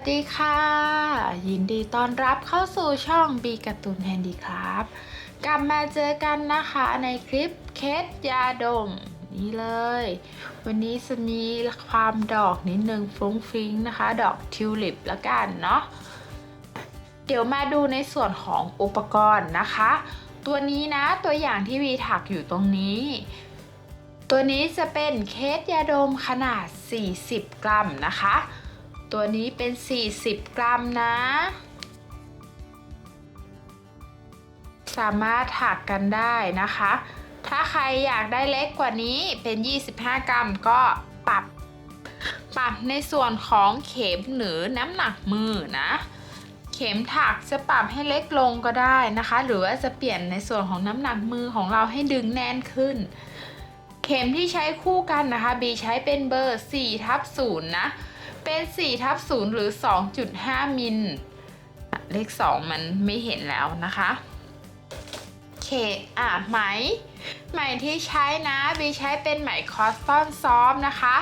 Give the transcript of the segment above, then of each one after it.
สดีค่ะ ยินดีต้อนรับเข้าสู่ช่องบีการ์ตูนแฮนดี้ครับกลับมาเจอกันนะคะในคลิปเคสยาดม นี่เลย วันนี้จะมีความดอกนิดนึงฟุ้งฟิ้งนะคะ ดอกทิวลิปละกันเนาะเดี๋ยวมาดูในส่วนของอุปกรณ์นะคะ ตัวนี้นะตัวอย่างที่วีถักอยู่ตรงนี้ตัวนี้จะเป็นเคสยาดมขนาด 40 กรัมนะคะ ตัวนี้เป็น 40 กรัมนะ สามารถถักกันได้นะคะ ถ้าใครอยากได้เล็กกว่านี้เป็น 25 กรัมก็ปรับปรับในส่วนของเข็มหรือน้ำหนักมือนะ เข็มถักจะปรับให้เล็กลงก็ได้นะคะ หรือว่าจะเปลี่ยนในส่วนของน้ำหนักมือของเราให้ดึงแน่นขึ้น เข็มที่ใช้คู่กันนะคะบีใช้เป็นเบอร์4ทับ0นะ เป็น4ทับ0หรือ 2.5 มิล เลข 2 มันไม่เห็นแล้วนะคะเคอะไหม ไหมที่ใช้นะบีใช้เป็นไหมคอสตอนซอฟนะคะ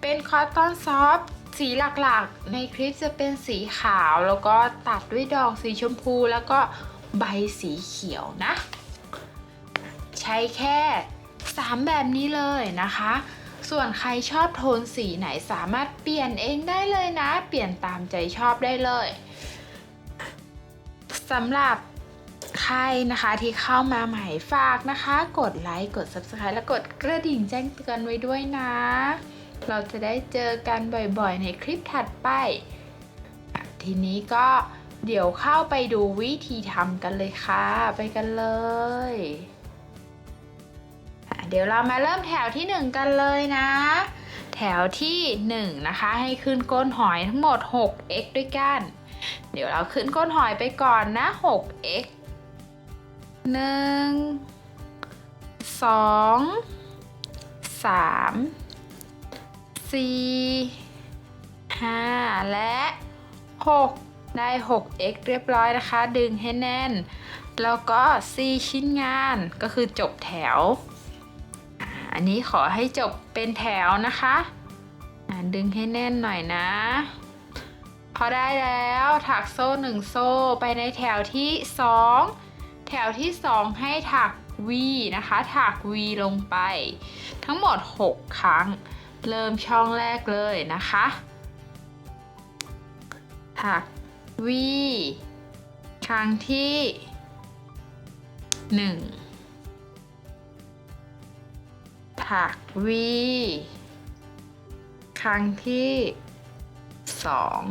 เป็นคอสตอนซอฟสีหลักๆ ในคลิปจะเป็นสีขาวแล้วก็ตัดด้วยดอกสีชมพูแล้วก็ใบสีเขียวนะ ใช้แค่ 3 แบบนี้เลยนะคะ ส่วนใครชอบโทนสีไหนสามารถเปลี่ยนเองได้เลยนะ เปลี่ยนตามใจชอบได้เลยสำหรับใครนะคะที่เข้ามาใหม่ฝากนะคะ กดไลค์กด Subscribe และกดกระดิ่งแจ้งเตือนไว้ด้วยนะ เราจะได้เจอกันบ่อยๆ ในคลิปถัดไป ทีนี้ก็เดี๋ยวเข้าไปดูวิธีทำกันเลยค่ะ ไปกันเลย เดี๋ยวเรามาเริ่มแถวที่ 1 กันเลยนะ แถวที่ 1 นะคะ ให้ขึ้นก้นหอยทั้งหมด 6x ด้วยกัน เดี๋ยวเราขึ้นก้นหอยไปก่อนนะ 6x 1 2 3 4 5 และ 6 ได้ 6x เรียบร้อยนะคะ ดึงให้แน่น แล้วก็ 4 ชิ้นงานก็คือจบแถว อันนี้ขอให้จบเป็นแถวนะคะดึงให้แน่นหน่อยนะ พอได้แล้วถักโซ่หนึ่งโซ่ไปในแถวที่สองแถวที่สองให้ถัก V นะคะ ถัก V ลงไป ทั้งหมด 6 ครั้ง เริ่มช่องแรกเลยนะคะ ถัก V ครั้งที่ 1 ถัก V ครั้งที่สอง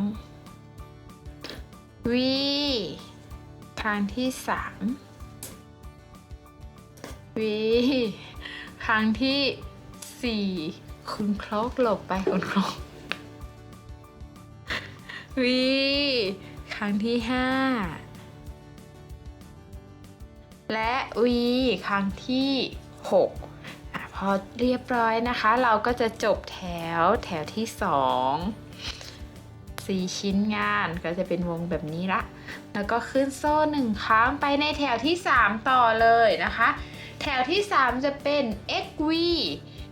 V ครั้งที่สาม V ครั้งที่สี่คุณครกหลบไปคุณครก V ครั้งที่ห้าและ V ครั้งที่หก พอเรียบร้อยนะคะ เราก็จะจบแถวแถวที่สองสี่ชิ้นงานก็จะเป็นวงแบบนี้ละ แล้วก็ขึ้นโซ่หนึ่งครั้งไปในแถวที่สามต่อเลยนะคะ แถวที่สามจะเป็น xv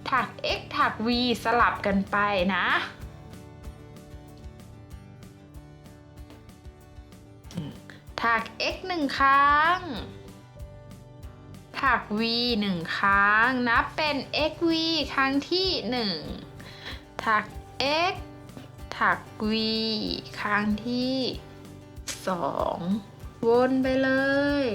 ถัก x ถัก v สลับกันไปนะถัก x หนึ่งครั้ง ถัก v หนึ่งครั้ง นับเป็น xv ครั้งที่หนึ่งถัก x ถัก v ครั้งที่สองวนไปเลย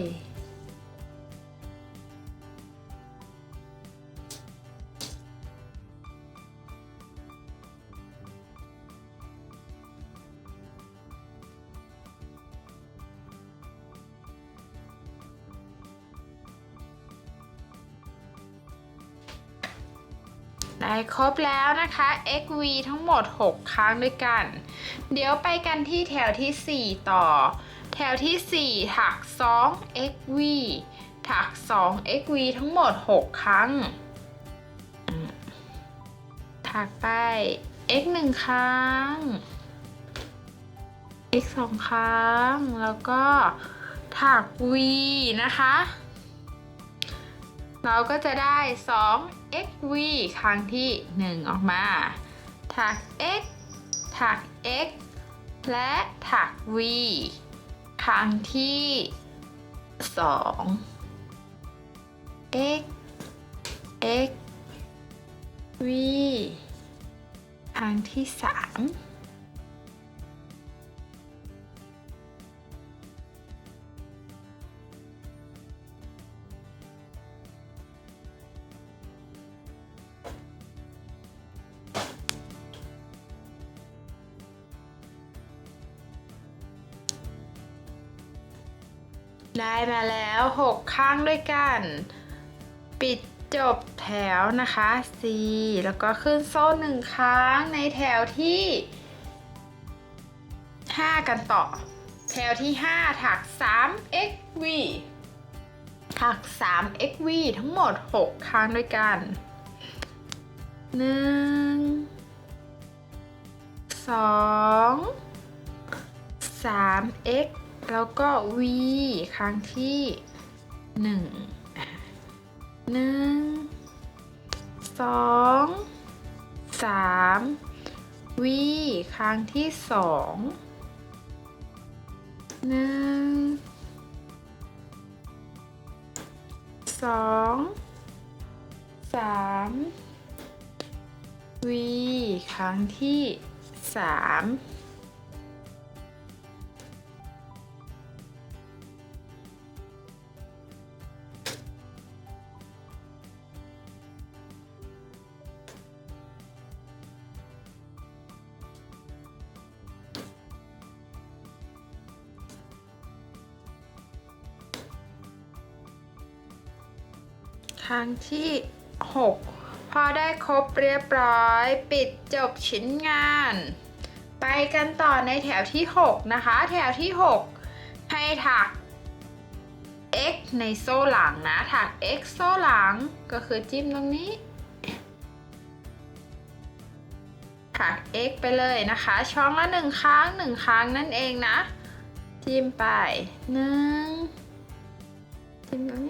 ได้ครบแล้วนะคะ xv ทั้งหมด 6 ครั้งด้วยกัน เดี๋ยวไปกันที่แถวที่ 4 ต่อ แถวที่ 4 ถัก 2 xv ถัก 2 xv ทั้งหมด 6 ครั้ง ถักไป x 1 ครั้ง x 2 ครั้ง แล้วก็ถัก v นะคะ เราก็จะได้ 2xv ครั้งที่ 1 ออกมา ถัก x ถัก x และถัก v ครั้งที่ 2 x x v ครั้งที่ 3 ได้มาแล้ว 6 ข้างด้วยกัน ปิดจบแถวนะคะ C แล้วก็ขึ้นโซ่หนึ่งครั้งในแถวที่ 5 กันต่อ แถวที่ 5 ถัก 3 xv ถัก 3 xv ทั้งหมด 6 ครั้งด้วยกัน 1 2 3 x แล้วก็ v ครั้งที่หนึ่งหนึ่งสองสาม v ครั้งที่สองหนึ่งสองสาม v ครั้งที่สาม รั้งที่ 6 พอได้ครบเรียบร้อย ปิดจบชิ้นงาน ไปกันต่อในแถวที่ 6 นะคะ แถวที่ 6 ให้ถัก x ในโซ่หลังนะ ถัก x โซ่หลังก็คือจิ้มตรงนี้ ถัก x ไปเลยนะคะ ช่องละหนึ่งครั้งหนึ่งครั้งนั่นเองนะ จิ้มไปหนึ่งจิ้มตรงนี้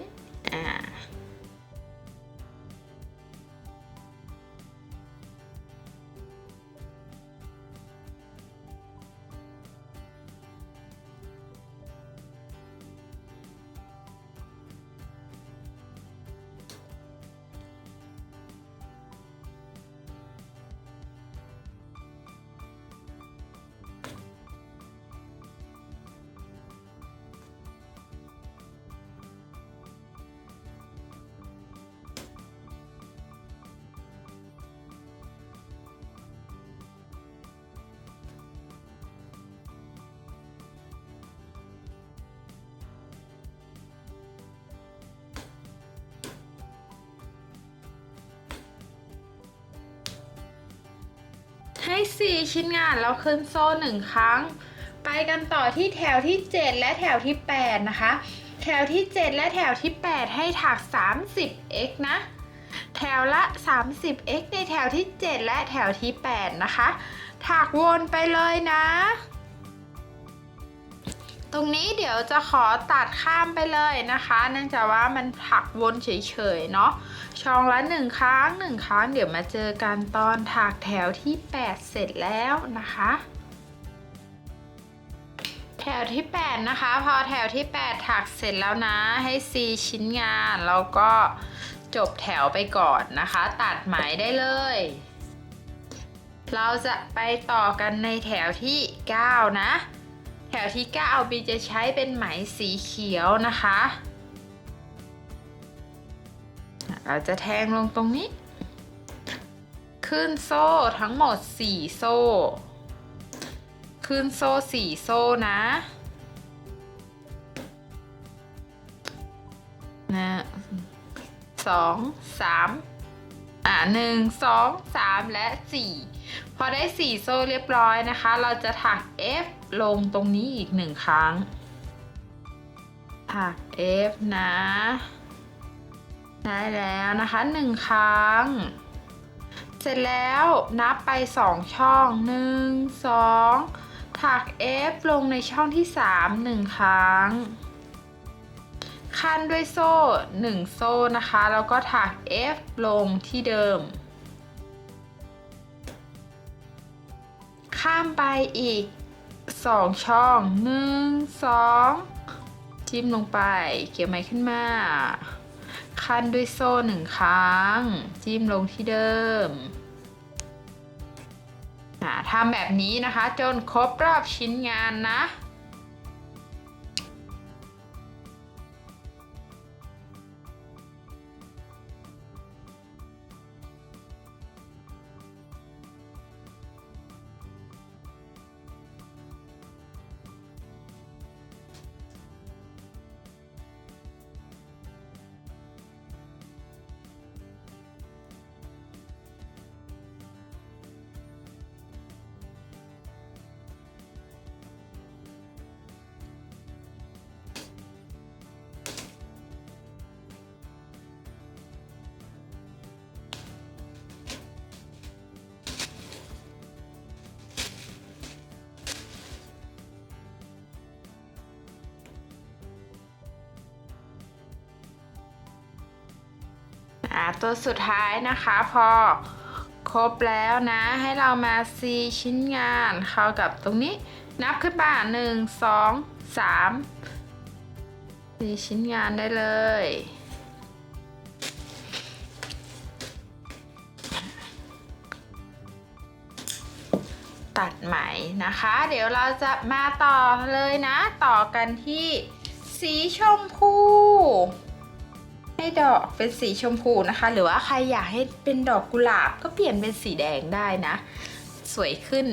4 ชิ้นงานแล้วขึ้นโซ่หนึ่งครั้ง ไปกันต่อที่แถวที่ 7 และแถวที่ 8 นะคะ แถวที่ 7 และแถวที่ 8 ให้ถัก 30x นะ แถวละ 30x ในแถวที่ 7 และแถวที่ 8 นะคะ ถักวนไปเลยนะ ตรงนี้เดี๋ยวจะขอตัดข้ามไปเลยนะคะ เนื่องจากว่ามันถักวนเฉยๆเนาะช่องละหนึ่งครั้งหนึ่งครั้ง เดี๋ยวมาเจอกันตอนถักแถวที่ 8 เสร็จแล้วนะคะ แถวที่ 8 นะคะ พอแถวที่ 8 ถักเสร็จแล้วนะให้ C ชิ้นงานแล้วก็จบแถวไปก่อนนะคะ ตัดไหมได้เลยเราจะไปต่อกันในแถวที่ 9 นะ แถวที่ 9 บีจะใช้เป็นไหมสีเขียวนะคะ เราจะแทงลงตรงนี้ ขึ้นโซ่ทั้งหมด 4 โซ่ ขึ้นโซ่ 4 โซ่นะนะสองสามอ่าหนึ่งสองสามและสี่พอได้4โซ่เรียบร้อยนะคะ เราจะถัก F ลงตรงนี้อีกหนึ่งครั้งถัก F นะ ได้แล้วนะคะหนึ่งครั้ง เสร็จแล้วนับไปสองช่องหนึ่งสองถัก F ลงในช่องที่สามหนึ่งครั้ง ขั้นด้วยโซ่หนึ่งโซ่นะคะ แล้วก็ถัก F ลงที่เดิมข้ามไปอีก สองช่องหนึ่งสองจิ้มลงไป เกี่ยวไหมขึ้นมา คันด้วยโซ่หนึ่งครั้ง จิ้มลงที่เดิมทำแบบนี้นะคะ จนครบรอบชิ้นงานนะาตัวสุดท้ายนะคะพอครบแล้วนะ ให้เรามาซีชิ้นงานเข้ากับตรงนี้ นับขึ้นมาหนึ่งสองสามซีชิ้นงานได้เลยตัดไหมนะคะ เดี๋ยวเราจะมาต่อเลยนะ ต่อกันที่สีชมพู ให้ดอกเป็นสีชมพูนะคะ หรือว่าใครอยากให้เป็นดอกกุหลาบก็เปลี่ยนเป็นสีแดงได้นะ สวยขึ้น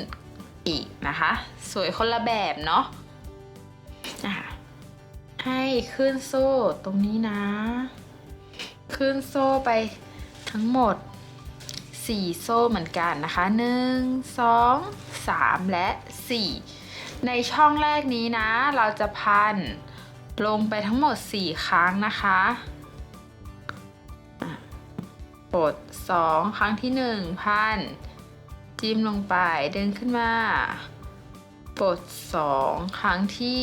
อีกนะคะ สวยคนละแบบเนาะะให้ขึ้นโซ่ตรงนี้นะ ขึ้นโซ่ไปทั้งหมด 4 โซ่เหมือนกันนะคะ 1 2 3 และ 4 ในช่องแรกนี้นะ เราจะพันลงไปทั้งหมด 4 ครั้งนะคะ กด 2 ครั้งที่ 1 พัน จิ้มลงไปดึงขึ้นมาปลด2 ครั้งที่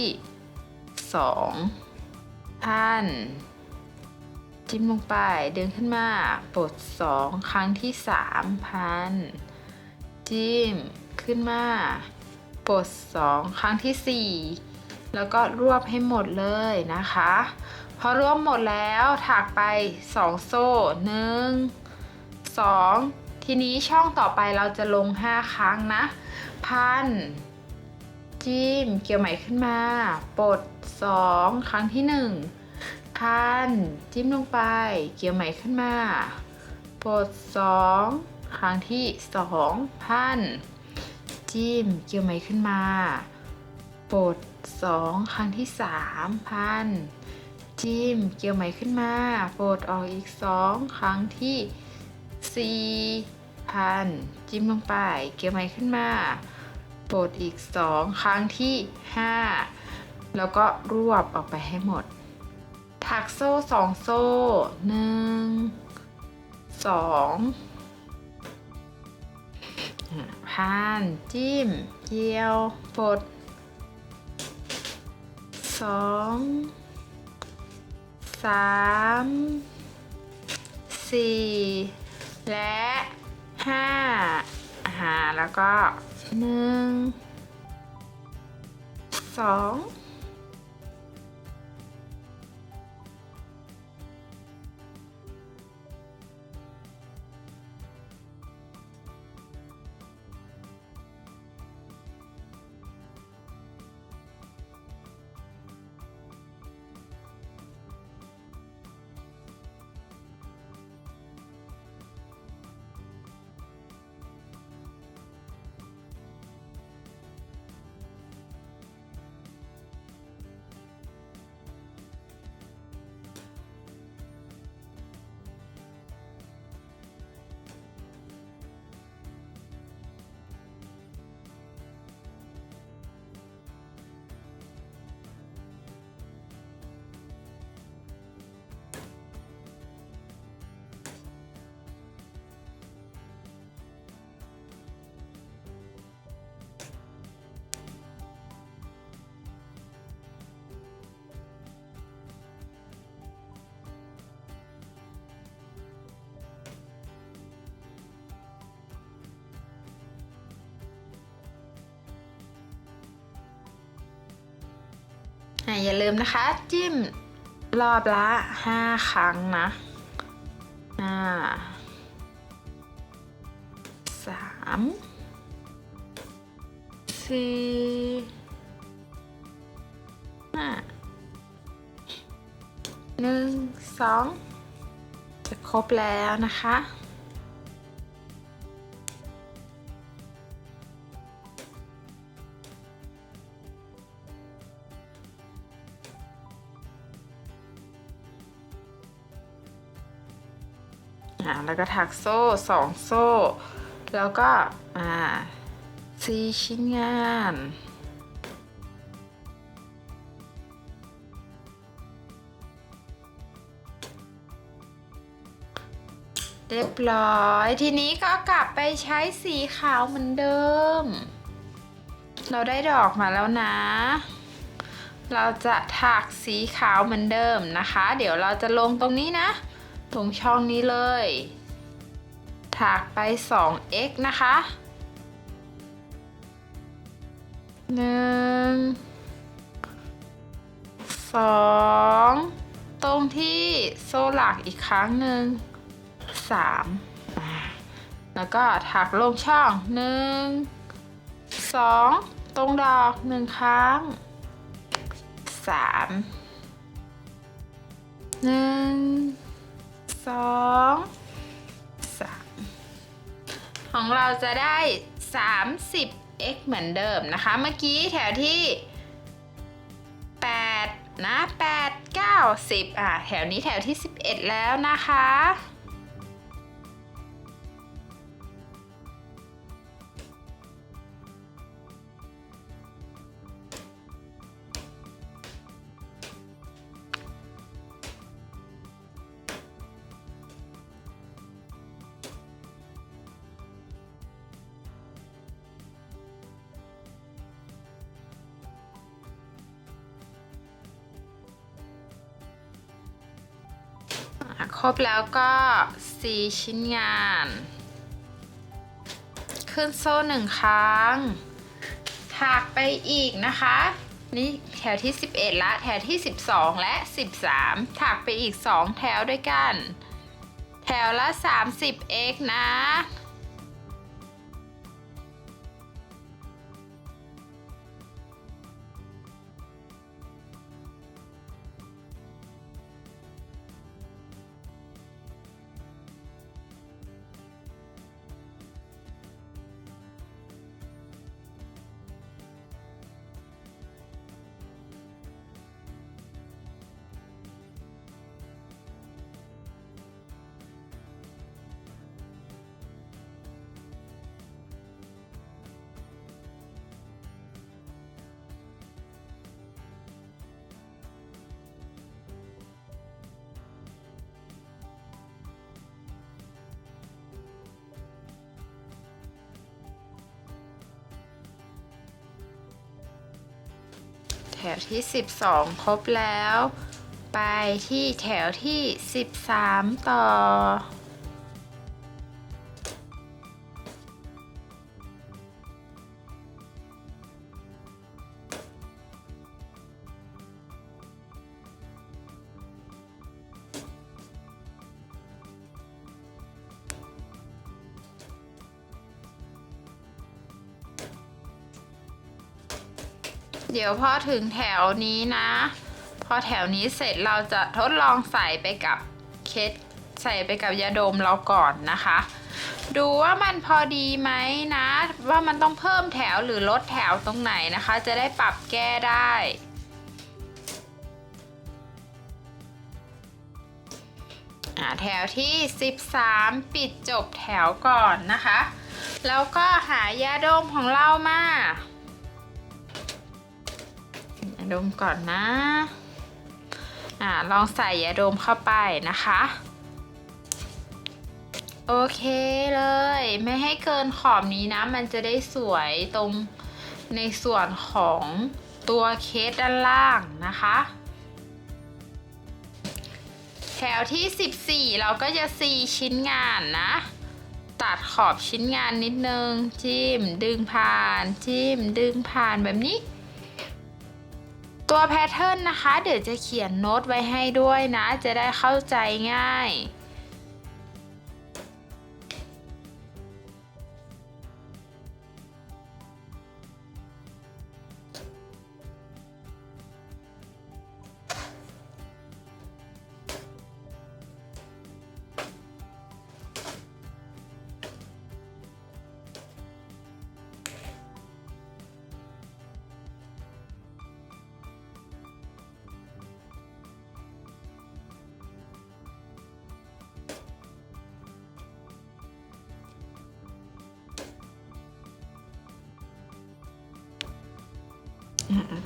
2 พัน จิ้มลงไปดึงขึ้นมาปลด2 ครั้งที่ 3 พัน จิ้มขึ้นมาปลด2 ครั้งทีสี่ 4 แล้วก็รวบให้หมดเลยนะคะ พอรวบหมดแล้วถักไป 2 โซ่1 2ทีนี้ช่องต่อไปเราจะลง 5 ครั้งนะ พัน จิ้มเกี่ยวไหมขึ้นมา ปลด 2 ครั้งที่ 1 พัน จิ้มลงไป เกี่ยวไหมขึ้นมา ปลด 2 ครั้งที่ 2 พัน จิ้มเกี่ยวไหมขึ้นมา ปลด 2 ครั้งที่ 3 พัน จิ้มเกี่ยวไหมขึ้นมาปลดออกอีก 2 ครั้งที่4พันจิ้มลงไป เกี่ยวไหมขึ้นมาปลดอีก 2 ครั้งที่ 5 แล้วก็รวบออกไปให้หมด ถักโซ่สองโซ่หนึ่งสองอะพันจิ้มเกี่ยวปลดสอง สามสี่และห้าอ่าแล้วก็หนึ่งสอง อย่าลืมนะคะ จิ้มรอบละ 5 ครั้งนะอ่าสามสี่ห้าหนึ่งสองจะครบแล้วนะคะ อ่าแล้วก็ถักโซ่สองโซ่ แล้วก็อ่าสี่ชิ้นงานเรียบร้อย ทีนี้ก็กลับไปใช้สีขาวเหมือนเดิม เราได้ดอกมาแล้วนะ เราจะถักสีขาวเหมือนเดิมนะคะ เดี๋ยวเราจะลงตรงนี้นะ ตรงช่องนี้เลยถักไป 2x นะคะหนึ่งสองตรงที่โซ่หลักอีกครั้งหนึ่งสามแล้วก็ถักลงช่องหนึ่งสองตรงดอกหนึ่งครั้งสามหนึ่ง สองสามของเราจะได้ 30x เหมือนเดิมนะคะ เมื่อกี้แถวที่ 8 นะ 8 9 10 อะ แถวนี้แถวที่ 11 แล้วนะคะ รบแล้วก็ 4 ชิ้นงาน ขึ้นโซ่หนึ่งครั้งถักไปอีกนะคะ นี่แถวที่ 11 ละ แถวที่ 12 และ 13ถักไปอีก 2 แถวด้วยกัน แถวละ 30x นะ วที่ 12 ครบแล้ว ไปที่แถวที่ 13 ต่อ เดี๋ยวพอถึงแถวนี้นะ พอแถวนี้เสร็จเราจะทดลองใส่ไปกับเคสใส่ไปกับยาดมเราก่อนนะคะ ดูว่ามันพอดีไหมนะ ว่ามันต้องเพิ่มแถวหรือลดแถวตรงไหนนะคะ จะได้ปรับแก้ได้แถวที่ 13 ปิดจบแถวก่อนนะคะ แล้วก็หายาดมของเรามา ดมก่อนนะอ่าลองใส่ยาดมเข้าไปนะคะ โอเคเลย ไม่ให้เกินขอบนี้นะ มันจะได้สวยตรงในส่วนของตัวเคสด้านล่างนะคะ แถวที่ 14 เราก็จะ4ชิ้นงานนะ ตัดขอบชิ้นงานนิดนึง จิ้มดึงผ่าน จิ้มดึงผ่านแบบนี้ ตัวแพทเทิร์นนะคะ เดี๋ยวจะเขียนโน้ตไว้ให้ด้วยนะ จะได้เข้าใจง่าย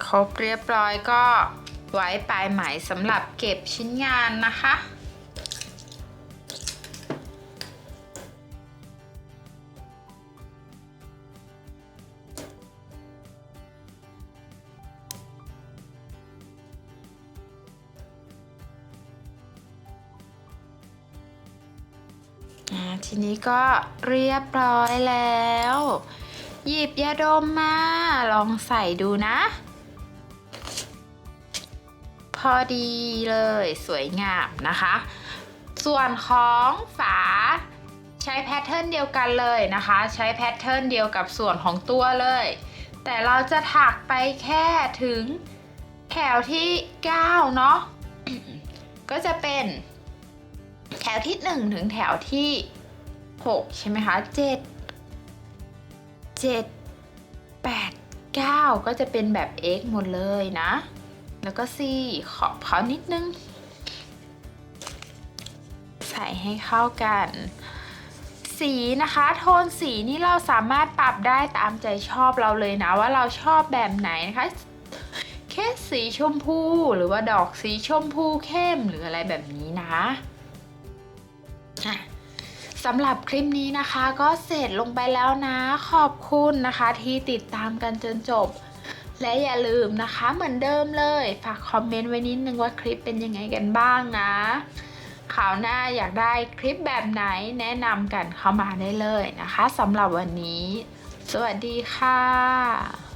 ครบเรียบร้อยก็ไว้ปลายไหมสำหรับเก็บชิ้นงานนะคะ ทีนี้ก็เรียบร้อยแล้ว หยิบยาดมมา ลองใส่ดูนะ พอดีเลยสวยงามนะคะ ส่วนของฝาใช้แพทเทิร์นเดียวกันเลยนะคะ ใช้แพทเทิร์นเดียวกับส่วนของตัวเลย แต่เราจะถักไปแค่ถึงแถวที่ 9 เนาะก็จะเป็นแถวที่ 1 ถึงแถวที่ 6 ใช่ไหมคะ 7 7 8 9 ก็จะเป็นแบบ x หมดเลยนะ แล้วก็ c ขอบเขานิดนึง ใส่ให้เข้ากัน สีนะคะ โทนสีนี่เราสามารถปรับได้ตามใจชอบเราเลยนะ ว่าเราชอบแบบไหนนะคะแค่สีชมพูหรือว่าดอกสีชมพูเข้มหรืออะไรแบบนี้นะสำหรับคลิปนี้นะคะก็เสร็จลงไปแล้วนะ ขอบคุณนะคะที่ติดตามกันจนจบ และอย่าลืมนะคะเหมือนเดิมเลย ฝากคอมเมนต์ไว้นิดนึงว่าคลิปเป็นยังไงกันบ้างนะข่าวหน้าอยากได้คลิปแบบไหนแนะนำกันเข้ามาได้เลยนะคะสำหรับวันนี้ สวัสดีค่ะ